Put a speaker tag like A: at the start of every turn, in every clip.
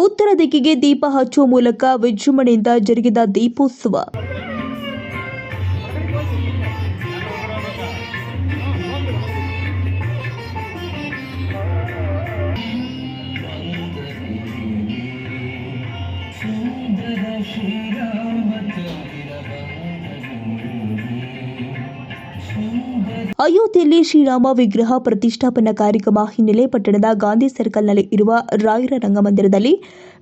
A: ಉತ್ತರ ದಿಕ್ಕಿಗೆ ದೀಪ ಹಚ್ಚುವ ಮೂಲಕ ವಿಜೃಂಭಣೆಯಿಂದ ಜರುಗಿದ ದೀಪೋತ್ಸವ. ಅಯೋಧ್ಯೆಯಲ್ಲಿ ಶ್ರೀರಾಮ ವಿಗ್ರಹ ಪ್ರತಿಷ್ಠಾಪನಾ ಕಾರ್ಯಕ್ರಮ ಹಿನ್ನೆಲೆ ಪಟ್ಟಣದ ಗಾಂಧಿ ಸರ್ಕಲ್ನಲ್ಲಿ ಇರುವ ರಾಯರ ರಂಗಮಂದಿರದಲ್ಲಿ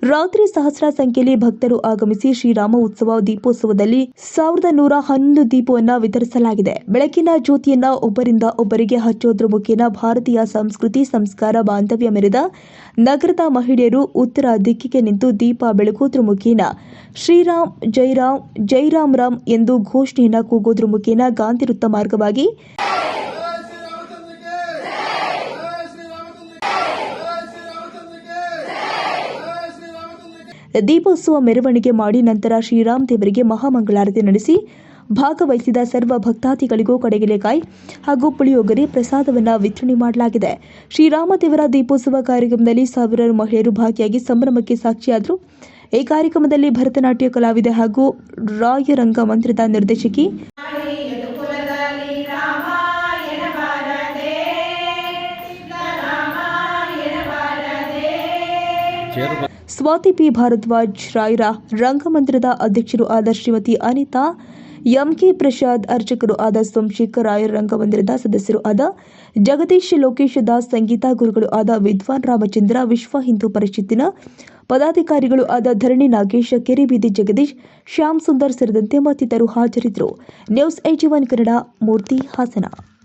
A: ರಾತ್ರಿ ಸಹಸ್ರ ಸಂಖ್ಯೆಯಲ್ಲಿ ಭಕ್ತರು ಆಗಮಿಸಿ ಶ್ರೀರಾಮ ಉತ್ಸವ ದೀಪೋತ್ಸವದಲ್ಲಿ ಸಾವಿರದ ನೂರ ಹನ್ನೊಂದು ದೀಪವನ್ನು ವಿತರಿಸಲಾಗಿದೆ. ಬೆಳಕಿನ ಜ್ಯೋತಿಯನ್ನ ಒಬ್ಬರಿಂದ ಒಬ್ಬರಿಗೆ ಹಚ್ಚೋದ್ರ ಮುಖೇನ ಭಾರತೀಯ ಸಂಸ್ಕೃತಿ ಸಂಸ್ಕಾರ ಬಾಂಧವ್ಯ ಮೆರೆದ ನಗರದ ಮಹಿಳೆಯರು ಉತ್ತರ ದಿಕ್ಕಿಗೆ ನಿಂತು ದೀಪ ಬೆಳಗೋದ್ರ ಮುಖೇನ ಶ್ರೀರಾಮ್ ಜೈರಾಮ್ ಜೈರಾಮ್ ರಾಮ್ ಎಂದು ಘೋಷಣೆಯನ್ನ ಕೂಗೋದ್ರ ಮುಖೇನ ಗಾಂಧಿ ವೃತ್ತ ಮಾರ್ಗವಾಗಿ ದೀಪೋತ್ಸವ ಮೆರವಣಿಗೆ ಮಾಡಿ ನಂತರ ಶ್ರೀರಾಮ್ ದೇವರಿಗೆ ಮಹಾಮಂಗಳಾರತಿ ನಡೆಸಿ ಭಾಗವಹಿಸಿದ ಸರ್ವ ಭಕ್ತಾದಿಗಳಿಗೂ ಕಡೆಗಿಲೆಕಾಯಿ ಹಾಗೂ ಪುಳಿಯೋಗರೆ ಪ್ರಸಾದವನ್ನು ವಿತರಣೆ ಮಾಡಲಾಗಿದೆ. ಶ್ರೀರಾಮ ದೇವರ ದೀಪೋತ್ಸವ ಕಾರ್ಯಕ್ರಮದಲ್ಲಿ ಸಾವಿರಾರು ಮಹಿಳೆಯರು ಭಾಗಿಯಾಗಿ ಸಂಭ್ರಮಕ್ಕೆ ಸಾಕ್ಷಿಯಾದರು. ಈ ಕಾರ್ಯಕ್ರಮದಲ್ಲಿ ಭರತನಾಟ್ಯ ಕಲಾವಿದೆ ಹಾಗೂ ರಾಯರಂಗ ಮಂತ್ರದ ನಿರ್ದೇಶಕಿ ಸ್ವಾತಿ ಪಿ ಭಾರದ್ವಾಜ್ ರಾಯ್ರ ರಂಗಮಂದಿರದ ಅಧ್ಯಕ್ಷರು ಆದ ಶ್ರೀಮತಿ ಅನಿತಾ, ಎಂಕೆ ಪ್ರಸಾದ್ ಅರ್ಚಕರು ಆದ ಸೋಮಶೇಖರ್ ರಾಯರ್ ರಂಗಮಂದಿರದ ಸದಸ್ಯರು ಆದ ಜಗದೀಶ್ ಲೋಕೇಶ್ ದಾಸ್ ಸಂಗೀತ ಗುರುಗಳು ಆದ ವಿದ್ವಾನ್ ರಾಮಚಂದ್ರ, ವಿಶ್ವ ಹಿಂದೂ ಪರಿಷತ್ತಿನ ಪದಾಧಿಕಾರಿಗಳು ಆದ ಧರಣಿ ನಾಗೇಶ್ ಕೆರೆಬೀದಿ ಜಗದೀಶ್, ಶ್ಯಾಮ್ ಸುಂದರ್ ಸೇರಿದಂತೆ ಮತ್ತಿತರರು ಹಾಜರಿದ್ದರು. News eighty one Kannada, Murthy Hassan.